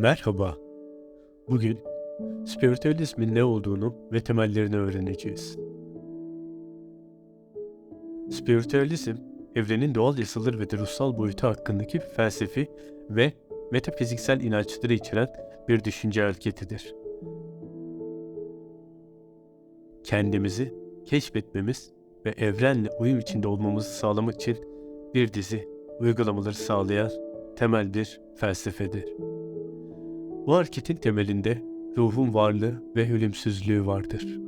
Merhaba. Bugün spiritüalizmin ne olduğunu ve temellerini öğreneceğiz. Spiritüalizm, evrenin doğal yasaları ve de ruhsal boyutu hakkındaki felsefi ve metafiziksel inançları içeren bir düşünce hareketidir. Kendimizi keşfetmemiz ve evrenle uyum içinde olmamızı sağlamak için bir dizi uygulamaları sağlayan temel bir felsefedir. Bu hareketin temelinde ruhun varlığı ve ölümsüzlüğü vardır.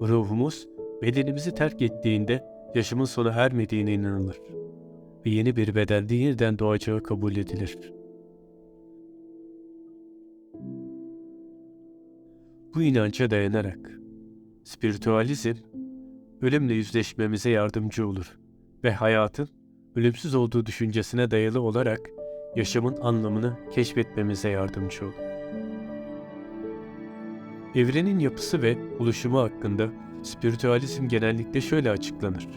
Ruhumuz bedenimizi terk ettiğinde yaşamın sona ermediğine inanılır ve yeni bir bedende yeniden doğacağı kabul edilir. Bu inanca dayanarak spiritüalizm ölümle yüzleşmemize yardımcı olur ve hayatın ölümsüz olduğu düşüncesine dayalı olarak yaşamın anlamını keşfetmemize yardımcı olur. Evrenin yapısı ve oluşumu hakkında spiritüalizm genellikle şöyle açıklanır.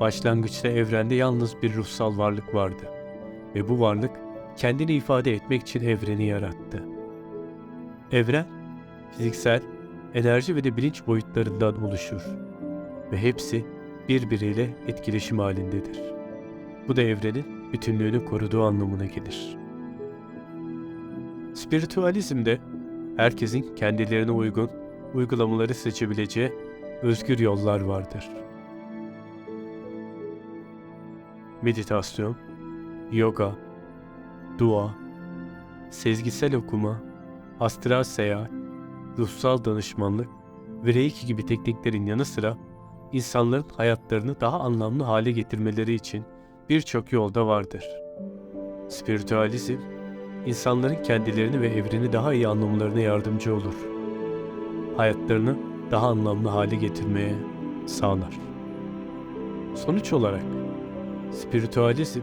Başlangıçta evrende yalnız bir ruhsal varlık vardı ve bu varlık kendini ifade etmek için evreni yarattı. Evren, fiziksel, enerji ve de bilinç boyutlarından oluşur ve hepsi birbiriyle etkileşim halindedir. Bu da evrenin bütünlüğünü koruduğu anlamına gelir. Spiritüalizmde herkesin kendilerine uygun uygulamaları seçebileceği özgür yollar vardır. Meditasyon, yoga, dua, sezgisel okuma, astral seyahat, ruhsal danışmanlık ve reiki gibi tekniklerin yanı sıra insanların hayatlarını daha anlamlı hale getirmeleri için birçok yolda vardır. Spiritüalizm, insanların kendilerini ve evreni daha iyi anlamalarına yardımcı olur. Hayatlarını daha anlamlı hale getirmeye sağlar. Sonuç olarak, spiritüalizm,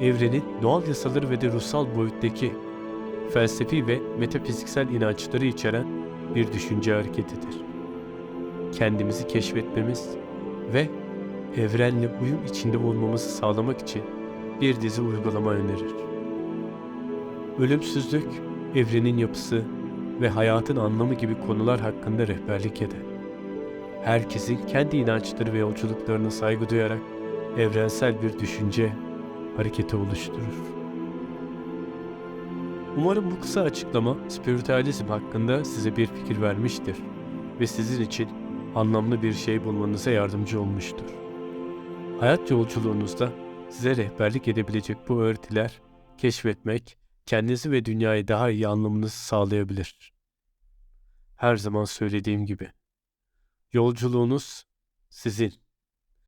evrenin doğal yasaları ve de ruhsal boyuttaki felsefi ve metafiziksel inançları içeren bir düşünce hareketidir. Kendimizi keşfetmemiz ve evrenle uyum içinde olmamızı sağlamak için bir dizi uygulama önerir. Ölümsüzlük, evrenin yapısı ve hayatın anlamı gibi konular hakkında rehberlik eder. Herkesin kendi inançları ve yolculuklarına saygı duyarak evrensel bir düşünce hareketi oluşturur. Umarım bu kısa açıklama spiritüalizm hakkında size bir fikir vermiştir ve sizin için anlamlı bir şey bulmanıza yardımcı olmuştur. Hayat yolculuğunuzda size rehberlik edebilecek bu öğretiler keşfetmek, kendinizi ve dünyayı daha iyi anlamanızı sağlayabilir. Her zaman söylediğim gibi, yolculuğunuz sizin.